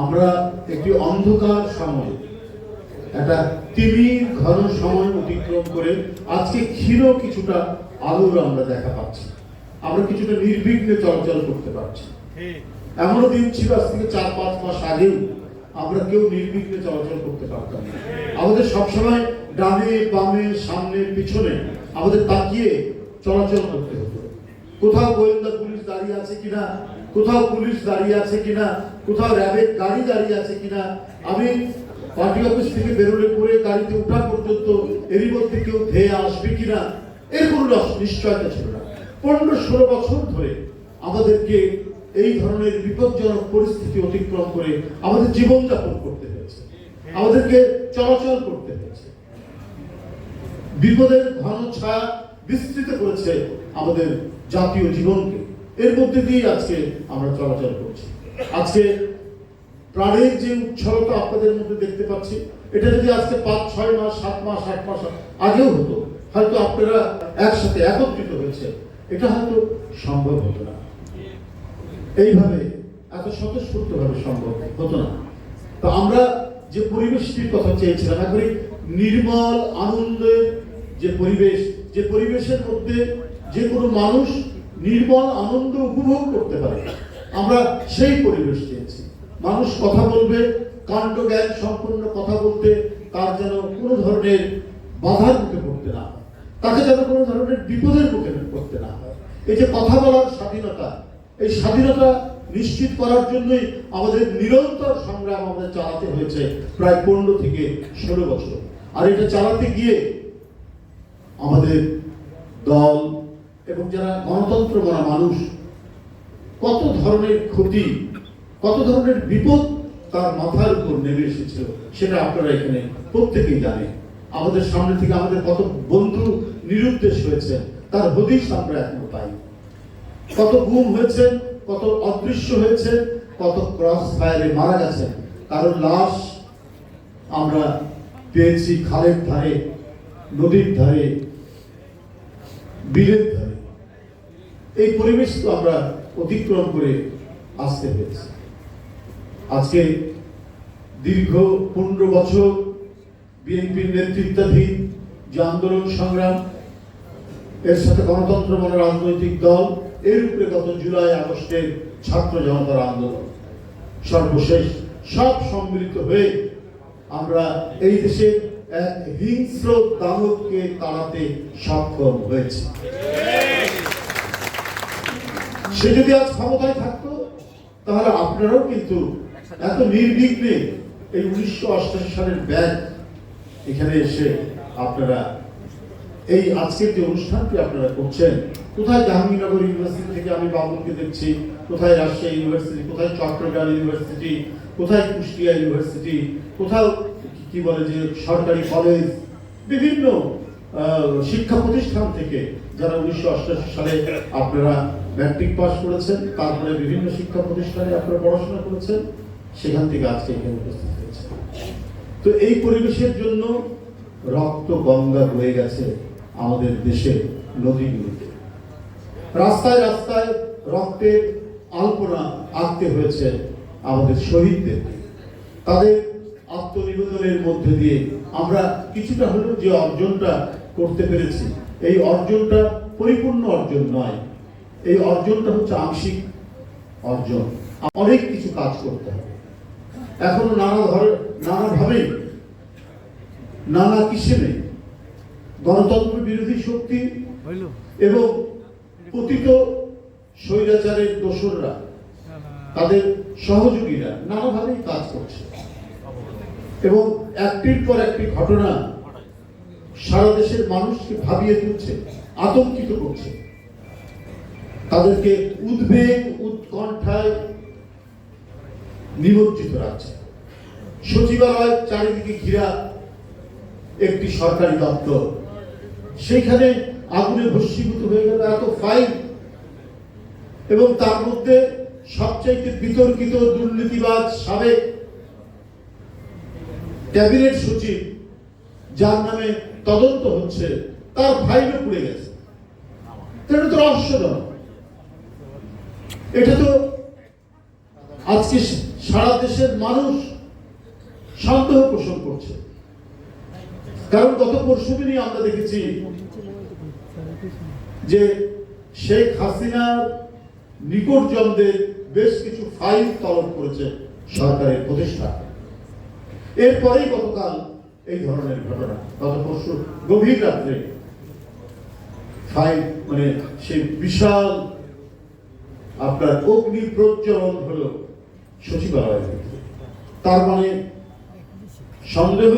আমরা একটি অন্ধকার সময়, একটা তিমির ঘন সময় অতিক্রম করে আজকে ক্ষীণ কিছুটা আলোর আমরা দেখা পাচ্ছি। আমরা কিছুটা নির্বিঘ্নে চলাচল করতে পারছি। এমনও দিন ছিল আজ থেকে চার পাঁচ মাস আগেও আমরা কেউ নির্বিঘ্নে চলাচল করতে পারতাম না। আমাদের সবসময় ডানে, বামে, সামনে, পিছনে আমাদের তাকিয়ে চলাচল করতে হতো। কোথাও গোয়েন্দা পুলিশ দাঁড়িয়ে আছে কিনা কোথাও পুলিশ দাঁড়িয়ে আছে কিনা, কোথাও র্যাবের গাড়ি দাঁড়িয়ে আছে কিনা, আমি পার্টি অফিস থেকে বেরোলে পরে গাড়িতে ওঠা পর্যন্ত এরই মধ্যে কেউ ধেয়ে আসবে কিনা এর কোনো নিশ্চয়তা ছিল না। পনেরো ষোলো বছর ধরে আমাদেরকে এই ধরনের বিপজ্জনক পরিস্থিতি অতিক্রম করে আমাদের জীবনযাপন করতে হয়েছে। আমাদেরকে চলাচল করতে হয়েছে। বিপদের ঘন ছায়া বিস্তৃত করেছে আমাদের জাতীয় জীবনকে। এর মধ্যে দিয়ে আজকে আমরা চলাচল করছি। আজকে প্রাণের যে উচ্ছলতা আপনাদের মধ্যে দেখতে পাচ্ছি, এটা যদি আজকে পাঁচ, ছয় মাস, সাত মাস, আট মাস আগেও হতো, হয়তো আপনারা একসাথে একত্রিত হয়েছে এটা হয়তো সম্ভব হতো না। এইভাবে এত স্বতঃস্ফূর্তভাবে সম্ভব হতো না। তো আমরা যে পরিবেশটির কথা চেয়েছিলাম, একবারে নির্মল, আনন্দের যে পরিবেশ, যে পরিবেশের মধ্যে যে কোনো মানুষ নির্মল আনন্দ উপভোগ করতে পারে। আমরা সেই পরিবেশ চেয়েছি মানুষ কথা বলবে, কাণ্ড জ্ঞান সম্পন্ন কথা বলতে তার যেন কোনো ধরনের বাধার মুখে পড়তে না হয়। তাকে যেন কোনো ধরনের বিপদের মুখে পড়তে না হয়। এই যে কথা বলার স্বাধীনতা, এই স্বাধীনতা নিশ্চিত করার জন্যই আমাদের নিরন্তর সংগ্রাম আমাদের চালাতে হয়েছে প্রায় পনেরো থেকে ষোলো বছর। আর এটা চালাতে গিয়ে আমাদের দল এবং যারা গণতন্ত্র মানা মানুষ, কত ধরনের ক্ষতি, কত ধরনের বিপদ তার মাথার উপর নেমে এসেছিল, সেটা আপনারা এখানে প্রত্যেকেই জানেন। আমাদের সামনে থেকে আমাদের কত বন্ধু নিরুদ্দেশ হয়েছে, তার হদিশ আমরা এখনও পাই। কত গুম হয়েছে, কত অদৃশ্য হয়েছে, কত ক্রস ফায়ারে মারা গেছে কারোর লাশ আমরা পেয়েছি খালের ধারে, নদীর ধারে, বিলের ধারে। এই পরিবেশ তো আমরা অতিক্রম করে আসতে পেরেছি। আজকে দীর্ঘ পনেরো বছর বিএনপির নেতৃত্বাধীন যে আন্দোলন সংগ্রাম, এর সাথে গণতন্ত্র মনে রাজনৈতিক দল, এর উপরে গত জুলাই, আগস্টের ছাত্র জনতার আন্দোলন। সর্বশেষ সব সম্মিলিত হয়ে আমরা এই দেশে এক হিংস্র দানবকে তাড়াতে সক্ষম হয়েছি। সে যদি আজ ক্ষমতায় থাকতো, তাহলে আপনারাও কিন্তু এত নির্বিঘ্নে এই উনিশশো অষ্টাশি সালের ব্যাগ এখানে এসে আপনারা এই আজকের যে অনুষ্ঠানটি আপনারা করছেন, কোথায় জাহাঙ্গীরনগর ইউনিভার্সিটি থেকে আমি বাবুলকে দেখছি, কোথায় রাজশাহী ইউনিভার্সিটি, কোথায় চট্টগ্রাম ইউনিভার্সিটি, কোথায় কুষ্টিয়া ইউনিভার্সিটি, কোথাও কি- বলে যে সরকারি কলেজ, বিভিন্ন শিক্ষা প্রতিষ্ঠান থেকে যারা উনিশশো অষ্টাশি সালে আপনারা ম্যাট্রিক পাস করেছেন, তারপরে বিভিন্ন শিক্ষা প্রতিষ্ঠানে আপনারা পড়াশোনা করেছেন, সেখান থেকে আজকে এখানে উপস্থিত হয়েছে তো এই পরিবেশের জন্য রক্ত গঙ্গা বয়ে গেছে আমাদের দেশের নদীগুলিতে। রাস্তায় রাস্তায় রক্তের আলপনা আঁকতে হয়েছে আমাদের শহীদদের তাদের আত্মনিবেদনের মধ্যে দিয়ে আমরা কিছুটা হলেও যে অর্জনটা করতে পেরেছি। এই অর্জনটা পরিপূর্ণ অর্জন নয়। এই অর্জনটা হচ্ছে আংশিক অর্জন। অনেক কিছু কাজ করতে হবে। এখন নানা ধরে নানাভাবেই নানা কিসেমে গণতন্ত্র বিরোধী শক্তি এবং পতিত স্বৈরাচারের দোসররা তাদের সহযোগীরা নানাভাবেই কাজ করছে। এবং একটির পর একটি ঘটনা সারা দেশের মানুষকে ভাবিয়ে তুলছে, আতঙ্কিত করছে। তাদেরকে উদ্বেগ, উৎকণ্ঠায় নিমজ্জিত রাখছে। সচিবালয় চারিদিকে ঘিরা একটি সরকারি দপ্তর, সেখানে আগুনে ভস্মীভূত হয়ে গেল এত ফাইল। এবং তার মধ্যে সবচাইতে বিতর্কিত দুর্নীতিবাজ সাবেক ক্যাবিনেট সচিব যার নামে তদন্ত হচ্ছে, তার ফাইলও পুড়ে গেছে। এটা তো রহস্যজনক। এটা তো আজকে সারা দেশের মানুষ সন্দেহ পোষণ করছে। কারণ গত পরশু দিনই আমরা দেখেছি যে শেখ হাসিনার নিকটজনদের বেশ কিছু ফাইল তলব করেছে সরকারের প্রতিষ্ঠা এরপরেই গতকাল এই ধরনের ঘটনা। গত পরশু গভীর রাত্রে ফাইল মানে সেই বিশাল আপনার অগ্নি প্রজ্বলন হলো সচিবালয়ের। তার মানে সন্দেহ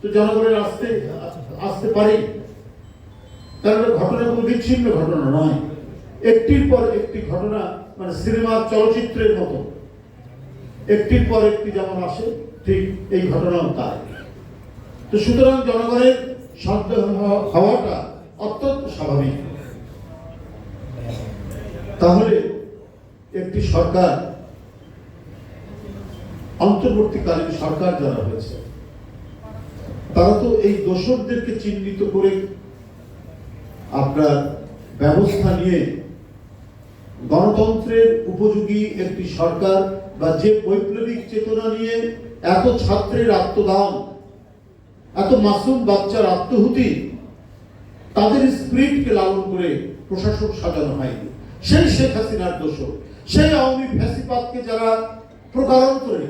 তো জনগণের আসতে আসতে পারে। কারণ ঘটনা কোনো বিচ্ছিন্ন ঘটনা নয়। একটির পর একটি ঘটনা মানে সিনেমার চলচ্চিত্রের মতো। একটির পর একটি যেমন আসে, ঠিক এই ঘটনাও তাই। তো সুতরাং জনগণের সন্দেহ হওয়াটা অত্যন্ত স্বাভাবিক। তাহলে একটি সরকার, অন্তর্বর্তীকালীন সরকার যারা হয়েছে তারা তো এই দোষকদেরকে চিহ্নিত করে আপনার ব্যবস্থা নিয়ে গণতন্ত্রের উপযোগী একটি সরকার বা যে বৈপ্লবিক চেতনা নিয়ে এত ছাত্রের আত্মদান এত মাসুম বাচ্চার আত্মহুতি তাদের স্পিরিটকে লালন করে প্রশাসক সাজানো হয়নি। সেই শেখ হাসিনার দোষ সেই আওয়ামী ফ্যাসিবাদকে যারা প্রকারান্তরে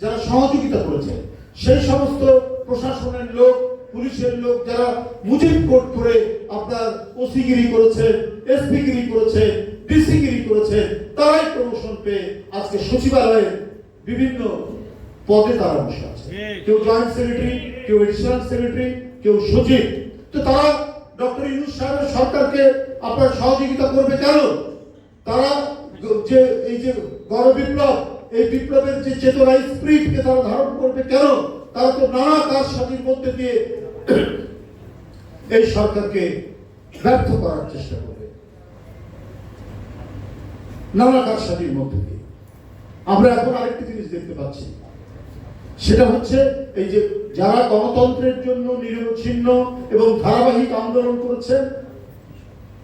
যারা সহযোগিতা করেছে সেই সমস্ত প্রশাসনের লোক পুলিশের লোক যারা মুজিব কোর্ট করে আপনার ওসিগিরি করেছে এসপিগিরি করেছে ডিসিগিরি করেছে তারাই প্রমোশন পেয়ে আজকে সচিবালয়ে বিভিন্ন পদে তারা বসে আছে। কেউ জয়েন্ট সেক্রেটারি কেউ এডিশনাল সেক্রেটারি কেউ সচিব। তো তারা ডক্টর ইউনুস সাহেবের সরকারকে আপনার সহযোগিতা করবে কেন? তারা যে এই যে গণ বিপ্লব এই বিপ্লবের যে চেতনা স্প্রিটকে তারা ধারণ করবে কেন? তারা তো নানা কাজ সাথীর মধ্যে দিয়ে এই সরকারকে ব্যর্থ করার চেষ্টা করবে। নানা কাজ সাথীর মধ্যে দিয়ে। আমরা এখন আরেকটি জিনিস দেখতে পাচ্ছি। সেটা হচ্ছে এই যে যারা গণতন্ত্রের জন্য নিরবচ্ছিন্ন এবং ধারাবাহিক আন্দোলন করেছেন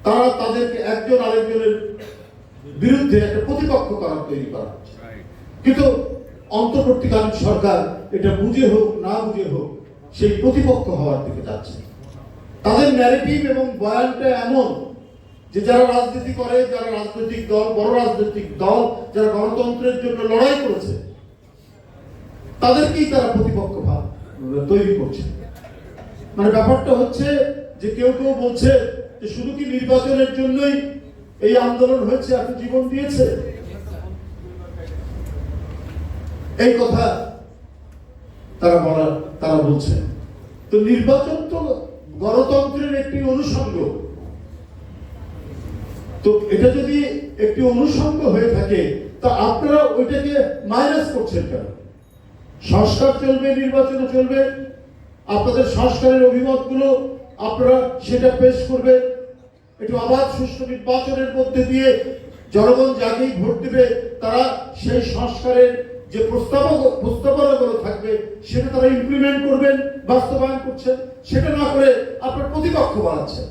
তারা তাদেরকে একজন আরেকজনের বিরুদ্ধে একটা প্রতিপক্ষ করার তৈরি করা কিন্তু অন্তর্বর্তীকালীন সরকার এটা বুঝে হোক, না বুঝে হোক, সেই প্রতিপক্ষ হওয়ার দিকে যাচ্ছে তাদের ন্যারেটিভ এবং বয়ানটা এমন যে যারা রাজনীতি করে, যারা রাজনৈতিক দল, বড় রাজনৈতিক দল, যারা গণতন্ত্রের জন্য লড়াই করেছে তাদেরকেই তারা প্রতিপক্ষ ভাব তৈরি করছে। মানে ব্যাপারটা হচ্ছে যে কেউ কেউ বলছে যে শুধু কি নির্বাচনের জন্যই এই আন্দোলন হয়েছে, এত জীবন দিয়েছে? এই কথা তারা বলা তারা বলছেন তো নির্বাচন তো গণতন্ত্রের একটি অনুষঙ্গ। তো এটা যদি একটি অনুষঙ্গ হয়ে থাকে, তা আপনারা ওইটাকে মাইনাস করছেন কেন? সংস্কার চলবে, নির্বাচন চলবে। আপনাদের সংস্কারের অভিমতগুলো আপনারা সেটা পেশ করবে একটু অবাধ সুষ্ঠু নির্বাচনের মধ্যে দিয়ে জনগণ যাকেই ভোট দেবে, তারা সেই সংস্কারের যে প্রস্তাব প্রস্তাবনাগুলো থাকবে, সেটা তারা ইমপ্লিমেন্ট করবেন, বাস্তবায়ন করছেন। সেটা না করে আপনার প্রতিপক্ষ বানাচ্ছেন।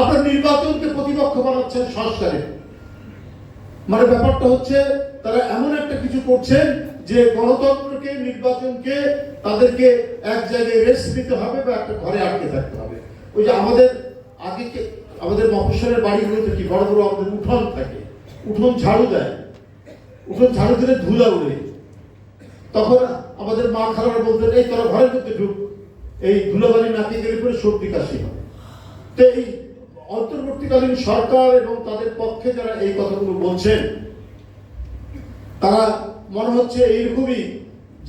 আপনার নির্বাচনকে প্রতিপক্ষ বানাচ্ছেন সংস্কারে। মানে ব্যাপারটা হচ্ছে, তারা এমন একটা কিছু করছেন যে গণতন্ত্রকে, নির্বাচনকে তাদেরকে এক জায়গায় রেস্ট নিতে হবে বা একটা ঘরে আটকে থাকতে হবে। ওই যে আমাদের আগে আমাদের মফস্বলের বাড়িগুলোতে কি বড় বড় আমাদের উঠোন থাকে? উঠোন ঝাড়ু দেয়। উঠোন ঝাড়ু দিলে ধুলা উড়ে। তখন আমাদের মা খালারা বলতেন, এই তোরা ঘরের মধ্যে ঢুক। এই ধুলাবালি নাকি গেলে পরে সর্দি কাশি হয়। তো এই অন্তর্বর্তীকালীন সরকার এবং তাদের পক্ষে যারা এই কথাগুলো বলছেন, তারা মনে হচ্ছে এইরকমই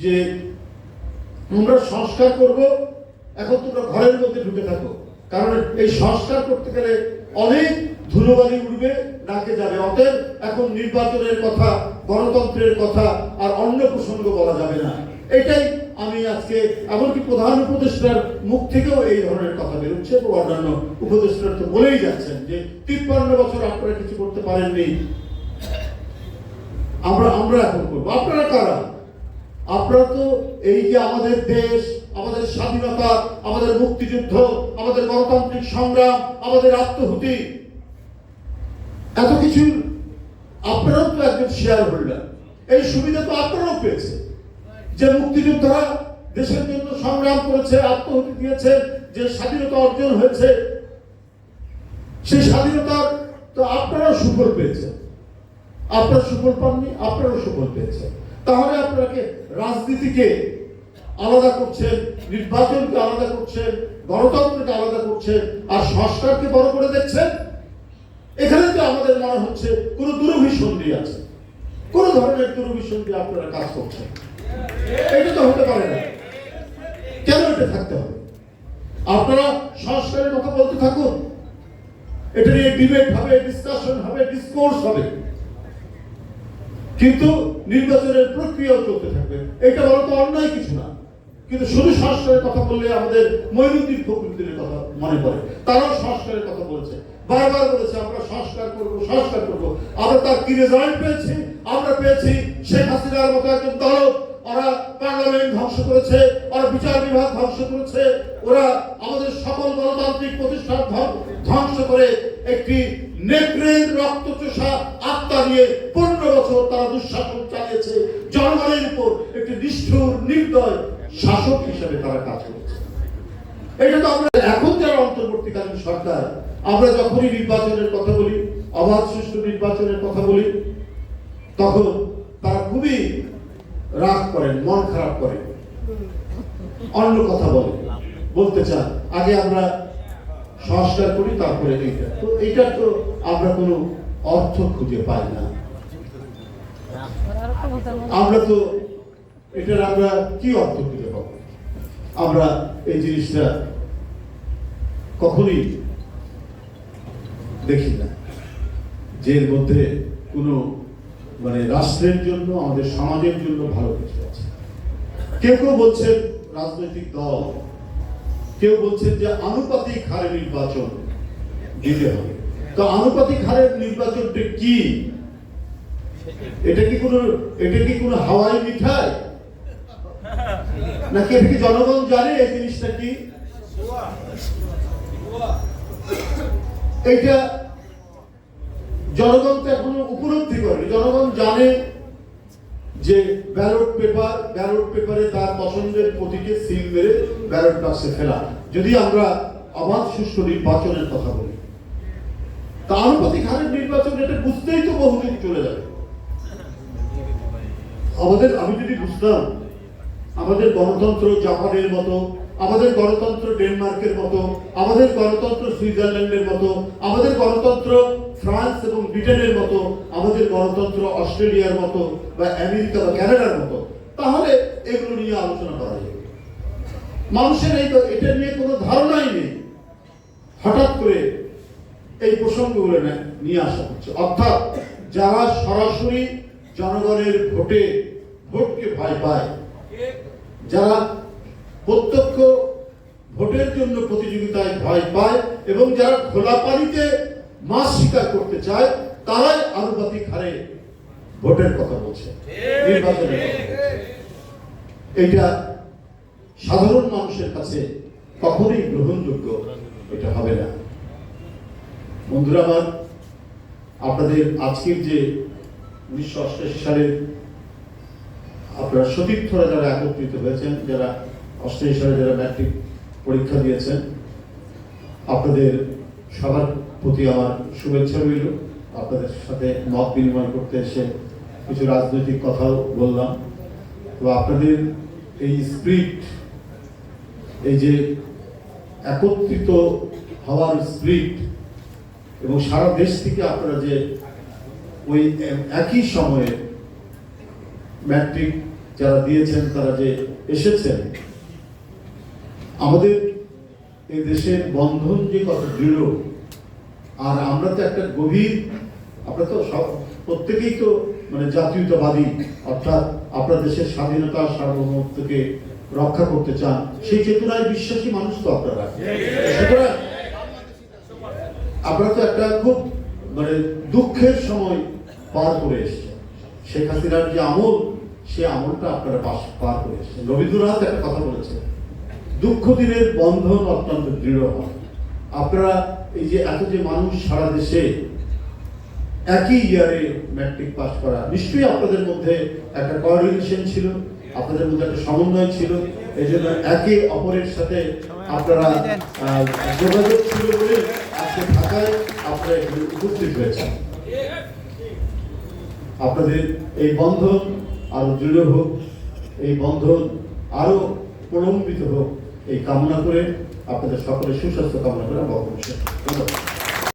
যে আমরা সংস্কার করব, এখন তোমরা ঘরের মধ্যে ঢুকে থাকো। কারণ এই সংস্কার করতে গেলে অনেক ধুলোবালি উঠবে নাকে যাবে। অতএব এখন নির্বাচনের কথা, গণতন্ত্রের কথা আর অন্য প্রসঙ্গ বলা যাবে না। এটাই আমি আজকে, এমনকি প্রধান উপদেষ্টার মুখ থেকেও এই ধরনের কথা বেরোচ্ছে। অন্যান্য উপদেষ্টারা তো বলেই যাচ্ছেন যে, তিপ্পান্ন বছর আপনারা কিছু করতে পারেননি। আমরা আমরা এখন করব। আপনারা কারা? আপনারা তো এই যে আমাদের দেশ, আমাদের স্বাধীনতা, আমাদের মুক্তিযুদ্ধ, আমাদের গণতান্ত্রিক সংগ্রাম, আমাদের আত্মহুতি এত কিছু আপনারাও তো একজন শেয়ার হোল্ডার এই সুবিধা তো আপনারাও পেয়েছে যে মুক্তিযোদ্ধারা দেশের জন্য সংগ্রাম করেছে আত্মহতি দিয়েছে, যে স্বাধীনতা অর্জন হয়েছে। সেই স্বাধীনতার তো আপনারাও সুফল পেয়েছেন। আপনারা সুফল পাননি, আপনারাও সুফল পেয়েছেন। তাহলে আপনাকে রাজনীতিকে আলাদা করছেন, নির্বাচনকে আলাদা করছেন, গণতন্ত্রকে আলাদা করছেন, আর সংস্কারকে বড় করে দেখছেন? এখানে তো আমাদের মনে হচ্ছে কোন দুরভিসন্ধি আছে। কোন ধরনের দুরভিসন্ধি আপনারা কাজ করছেন। এটা তো হতে পারে না। কেন এটা থাকতে হবে? আপনারা সংস্কারের কথা বলতে থাকুন। এটা নিয়ে ডিবেট হবে ডিসকাশন হবে ডিসকোর্স হবে। কিন্তু নির্বাচনের প্রক্রিয়াও চলতে থাকবে। এটা বলা তো অন্যায় কিছু না। কিন্তু শুধু সংস্কারের কথা বললে আমাদের মইনুদ্দিন ফখরুদ্দিনের কথা মনে পড়ে। তারাও সংস্কারের কথা বলেছে। বারবার বলেছে, আমরা সংস্কার করব সংস্কার করব। আমরা তার কি রেজাল্ট পেয়েছি? আমরা পেয়েছি শেখ হাসিনার মতো একজন দল ওরা পার্লামেন্ট ধ্বংস করেছে, ওরা বিচার বিভাগ ধ্বংস করেছে। ওরা আমাদের সকল গণতান্ত্রিক প্রতিষ্ঠান ধ্বংস করে একটি নেকড়ের রক্তচোষা আত্মা তারা দুঃশাসন চালিয়েছে জনগণের উপর একটি নিষ্ঠুর, নির্দয় শাসক হিসেবে তারা কাজ করেছে। এটা তো আমরা এখন যারা অন্তর্বর্তীকালীন সরকার, আমরা যখনই নির্বাচনের কথা বলি, অবাধ সুষ্ঠু নির্বাচনের কথা বলি, তখন তারা খুবই রাগ করেন, মন খারাপ করেন। অন্য কথা বলেন বলতে চান, আগে আমরা সংস্কার করি, তারপরে এইটা। তো এইটার তো আমরা কোনো অর্থ খুঁজে পাই না। আমরা তো এটার আমরা কি অর্থ খুঁজে পাবো আমরা এই জিনিসটা কখনোই দেখি না। যে এর মধ্যে কোনো মানে রাষ্ট্রের জন্য, আমাদের সমাজের জন্য ভালো কিছু আছে। কেউ কেউ বলছেন রাজনৈতিক দল, কেউ বলছেন যে আনুপাতিক হারে নির্বাচন দিতে হবে। তো আনুপাতিক হারের নির্বাচনটা কি? এটা কি কোনো, এটা কি কোনো হাওয়াই মিঠাই? নাকি এটা কি জনগণ জানে এই জিনিসটা কি? এইটা জনগণ তো এখনও উপলব্ধি করে জনগণ জানে যে ব্যালট পেপার, ব্যালট পেপারে তার পছন্দের প্রতীকে সিল মেরে ব্যালট বাক্সে ফেলা। যদি আমরা অবাধ সুষ্ঠু নির্বাচনের কথা বলি তা আনুপাতিক হারের নির্বাচন এটা বুঝতেই তো বহুদিন চলে যাবে। আমাদের, আমি যদি বুঝতাম, আমাদের গণতন্ত্র জাপানের মতো, আমাদের গণতন্ত্র ডেনমার্কের মতো, আমাদের গণতন্ত্র সুইজারল্যান্ডের মতো, আমাদের গণতন্ত্র ফ্রান্স এবং ব্রিটেনের মতো, আমাদের গণতন্ত্র অস্ট্রেলিয়ার মতো বা আমেরিকা বা কানাডার মতো, তাহলে এগুলো নিয়ে আলোচনা করা যাবে। মানুষের এই তো এটা নিয়ে কোনো ধারণাই নেই। হঠাৎ করে এই প্রসঙ্গগুলো নিয়ে আসা হচ্ছে। অর্থাৎ যারা সরাসরি জনগণের ভোটে ভোটকে ভয় পায়। যারা প্রত্যক্ষ ভোটের জন্য প্রতিযোগিতায় ভয় পায় এবং যারা খোলা পানিতে মাছ শিকার করতে চায় তারাই আনুপাতিক হারে ভোটের কথা বলছে। নির্বাচনের এটা সাধারণ মানুষের কাছে কখনোই গ্রহণযোগ্য এটা হবে না। বন্ধুরা আমার আপনাদের আজকের যে উনিশশো সালের আপনারা সতীর্থরা যারা একত্রিত হয়েছেন, যারা অষ্টাশি সালে যারা ম্যাট্রিক পরীক্ষা দিয়েছেন, আপনাদের সবার প্রতি আমার শুভেচ্ছা রইল। আপনাদের সাথে মত বিনিময় করতে এসে কিছু রাজনৈতিক কথাও বললাম। তো আপনাদের এই স্প্রিট এই যে একত্রিত হওয়ার স্প্রিট এবং সারা দেশ থেকে আপনারা যে ওই একই সময়ে ম্যাট্রিক যারা দিয়েছেন, তারা যে এসেছেন, আমাদের এই দেশের বন্ধন যে কত দৃঢ়, আর আমরা তো একটা গভীর, আমরা তো সব, প্রত্যেকেই তো মানে জাতীয়তাবাদী, অর্থাৎ আপনার দেশের স্বাধীনতা, সার্বভৌমত্বকে রক্ষা করতে চান, সেই চেতনায় বিশ্বাসী মানুষ তো আপনারা। সুতরাং আপনারা তো একটা খুব মানে দুঃখের সময় পার করে এসেছেন শেখ হাসিনার যে আমল সে আমলটা আপনারা পাশ- পার করে এসেছেন রবীন্দ্রনাথ একটা কথা বলেছেন, দুঃখ দিনের বন্ধন অত্যন্ত দৃঢ় হয়। আপনারা এই যে এত যে মানুষ সারা দেশে একই ইয়ারে ম্যাট্রিক পাস করা, নিশ্চয়ই আপনাদের মধ্যে একটা কোঅর্ডিনেশন ছিল, আপনাদের মধ্যে একটা সমন্বয় ছিল এই জন্য একে অপরের সাথে আপনারা যোগাযোগ ছিল বলে আজকে ঢাকায় আপনারা এখানে উপস্থিত হয়েছেন। আপনাদের এই বন্ধন আরও দৃঢ় হোক, এই বন্ধন আরও প্রলম্বিত হোক, এই কামনা করে আপনাদের সকলের সুস্বাস্থ্য কামনা করে আমরা